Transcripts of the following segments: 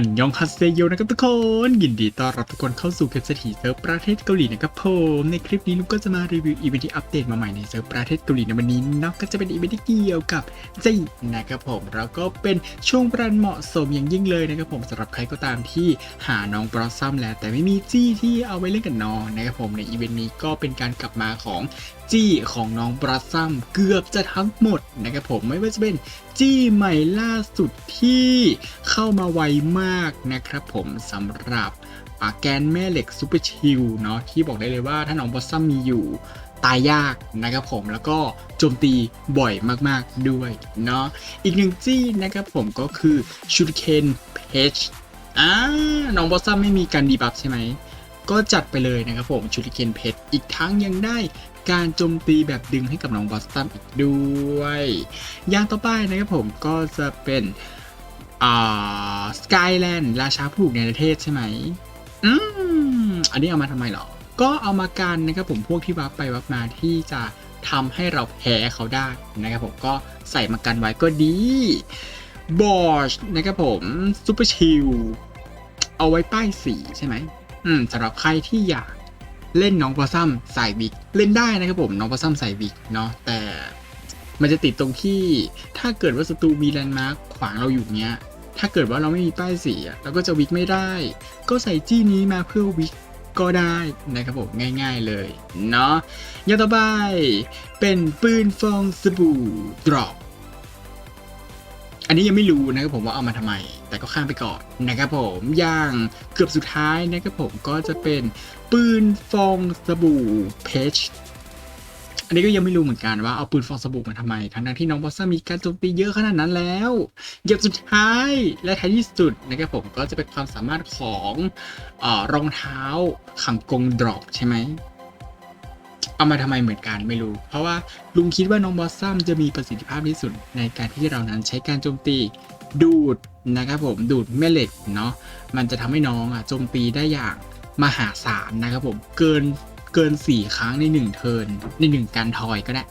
อันยองฮัสเซโยนะครับทุกคน ยินดีต้อนรับทุกคนเข้าสู่เพจเศรษฐีเซิร์ฟประเทศเกาหลีนะครับผมในคลิปนี้ลุงก็จะมารีวิวอีเวนต์ที่อัปเดตมาใหม่ในเซิร์ฟประเทศเกาหลีในวันนี้เนาะก็จะเป็นอีเวนต์ที่เกี่ยวกับจีนะครับผมแล้วก็เป็นช่วงเวลาเหมาะสมอย่างยิ่งเลยนะครับผมสำหรับใครก็ตามที่หาน้องบรอสซัมแล้วแต่ไม่มีจี้ที่เอาไว้เล่นกับน้องนะครับผมในอีเวนต์นี้ก็เป็นการกลับมาของ จี้ของน้องบรอสซัมเกือบจะทั้งหมดนะครับผมไม่ว่าจะเป็นจี้ใหม่ล่าสุดที่เข้ามาไวมากนะครับผมสำหรับอาแกนแม่เหล็กซูเปอร์ชิลเนาะที่บอกได้เลยว่าถ้าน้องบอสซัมมีอยู่ตายยากนะครับผมแล้วก็โจมตีบ่อยมากๆด้วยเนาะอีกหนึ่งจี้นะครับผมก็คือชูดเคนเพชอ่าน้องบอสซัมไม่มีการดีบัฟใช่ไหมก็จัดไปเลยนะครับผมชูริเคนเพชรอีกทั้งยังได้ การโจมตีแบบดึงให้กับน้องบอสตัมอีกด้วย อย่างต่อไปนะครับผมก็จะเป็นอ่าสกายแลนด์ราชาผู้ในประเทศใช่ไหมอืมอันนี้เอามาทำไมหรอ ก็เอามากันนะครับผมพวกที่วับไปวับมาที่จะทำให้เราแพ้เขาได้นะครับผมก็ใส่มากันไว้ก็ดีบอชนะครับผมซูเปอร์ชิลเอาไว้ป้ายสีใช่ไหมอืมสำหรับใครที่อยาก เล่นน้องปลาซัมใส่วิกเล่นได้นะครับผมน้องปลาซัมใส่วิกเนาะแต่มันจะติดตรงที่ถ้าเกิดว่าศัตรูมีแลนด์มาร์คขวางเราอยู่เนี้ย ถ้าเกิดว่าเราไม่มีป้ายสีเราก็จะวิกไม่ได้ ก็ใส่จี้นี้มาเพื่อวิกก็ได้นะครับผมง่ายๆเลยเนาะอย่างต่อไปเป็นปืนฟองสบู่ดรอป อันนี้ยังไม่รู้นะครับผมว่าเอามาทำไม แต่ก็ข้ามไปก่อนนะครับผมอย่างเกือบสุดท้ายนะครับผมก็จะเป็นปืนฟองสบู่เพชอันนี้ก็ยังไม่รู้เหมือนกันว่าเอาปืนฟองสบู่มาทำไม ทั้งที่น้องบอสซ่ามีการโจมตีเยอะขนาดนั้นแล้วเกือบสุดท้ายและท้ายที่สุดนะครับผมก็จะเป็นความสามารถของอรองเท้าขังกงดรอปใช่ไหม เอามาทำไมเหมือนกันไม่รู้ เพราะว่าลุงคิดว่าน้องบอสซัมจะมีประสิทธิภาพที่สุดในการที่เรานั้นใช้การโจมตีดูดนะครับผมดูดแม่เหล็กเนาะมันจะทำให้น้องอะโจมตีได้อย่างมหาศาลนะครับผมเกินเกินสี่ครั้งในหนึ่งเทิร์นในหนึ่งการทอยก็ได้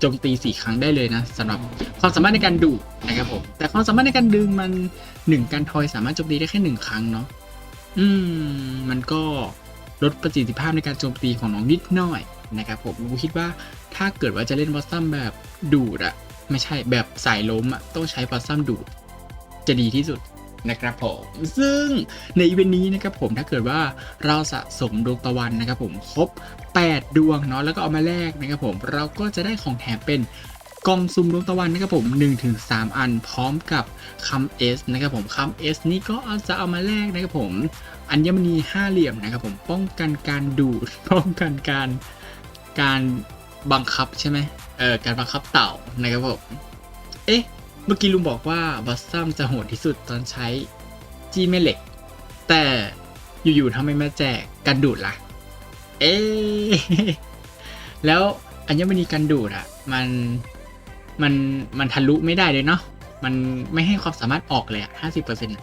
โจมตีสี่ครั้งได้เลยนะสำหรับความสามารถในการดูดนะครับผมแต่ความสามารถในการดึงมันหนึ่งการทอยสามารถโจมตีได้แค่หนึ่งครั้งเนาะอืมมันก็ ลดประสิทธิภาพในการโจมตีของน้องนิดหน่อยนะครับผมกูคิดว่าถ้าเกิดว่าจะเล่นบอสซัมแบบดูดอะไม่ใช่แบบสายล้มอะต้องใช้บอสซัมดูด จะดีที่สุดนะครับผมซึ่งในอีเวนต์นี้นะครับผมถ้าเกิดว่าเราสะสมดวงตะวันนะครับผมครบ 8 ดวงเนาะแล้วก็เอามาแลกนะครับผมเราก็จะได้ของแถมเป็นกล่องซุ่มดวงตะวันนะครับผม 1-3 อันพร้อมกับคำ S นะครับผมคำ S นี่ก็จะเอามาแลกนะครับผม อัญมณีห้าเหลี่ยมนะครับผมป้องกันการดูดป้องกันการการบังคับใช่ไหมเออการบังคับเต่านะครับผมเอ๊ะเมื่อกี้ลุงบอกว่าบัสซัมจะโหดที่สุดตอนใช้จี้แม่เหล็ก แต่อยู่ๆทำไมมาแจกการดูดล่ะ เอ๊ะแล้วอัญมณีการดูดอะมันมันมันทะลุไม่ได้เลยเนาะมันไม่ให้ความสามารถออกเลยอะห้าสิบเปอร์เซ็นต์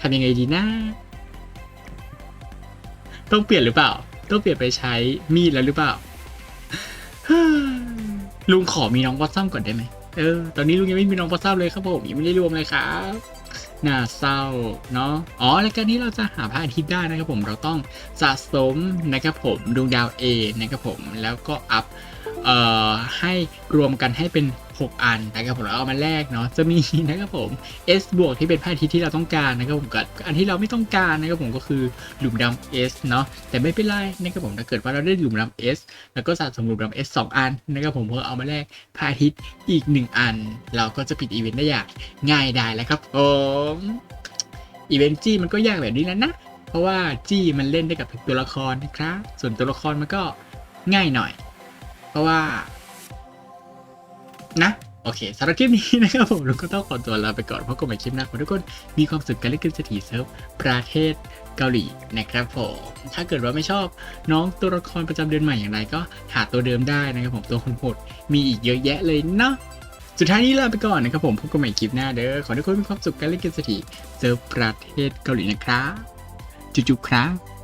ทำยังไงดีนะ ต้องเปลี่ยนหรือเปล่า ต้องเปลี่ยนไปใช้มีดแล้วหรือเปล่า ลุงขอมีน้องวอตซัมก่อนได้ไหมเออ ตอนนี้ลุงยังไม่มีน้องวอตซัมเลยครับผมยังไม่ได้รวมเลยครับน่าเศร้าเนาะ อ๋อรายการนี้เราจะหาพระอาทิตย์ได้นะครับผม เราต้องสะสมนะครับผมดวงดาว A นะครับผม แล้วก็อัพ เอ่อให้รวมกันให้เป็น 6 อันนะครับผมแล้วเอามาแลกเนาะจะมีนะครับผม S บวกที่เป็นพระอาทิตย์ที่เราต้องการนะครับผมกับอันที่เราไม่ต้องการนะครับผมก็คือหลุมดำ S เนาะแต่ไม่เป็นไรนะครับผมถ้าเกิดว่าเราได้หลุมดำ S แล้วก็สะสมหลุมดำ S 2 อันนะครับผมเพื่อเอามาแลกพระอาทิตย์อีก 1 อัน เราก็จะปิดอีเวนต์ได้อย่างง่ายได้แล้วครับผมอีเวนต์จี้มันก็ยากแบบนี้แล้วนะ เพราะว่าจี้มันเล่นได้กับทุกตัวละครนะครับ ส่วนตัวละครมันก็ง่ายหน่อย ราะว่า นะโอเคสำหรับคลิปนี้นะครับผมเราก็ต้องขอตัวลาไปก่อนเพราะก็ไม่คลิปหน้าขอทุกคนมีความสุขกันเล่นกมเศรษฐีเซิร์ฟประเทศเกาหลีนะครับผมถ้าเกิดว่าไม่ชอบน้องตัวละครประจำเดือนใหม่อย่างไรก็หาตัวเดิมได้นะครับผมตัวคนโหดมีอีกเยอะแยะเลยเนาะสุดท้ายนี้ลาไปก่อนนะครับผมพบกันใหม่คลิปหน้าเด้อขอทุกคนมีความสุขกันเล่นกมเศรษฐีเซิร์ฟประเทศเกาหลีนะครับจุ๊บๆครับ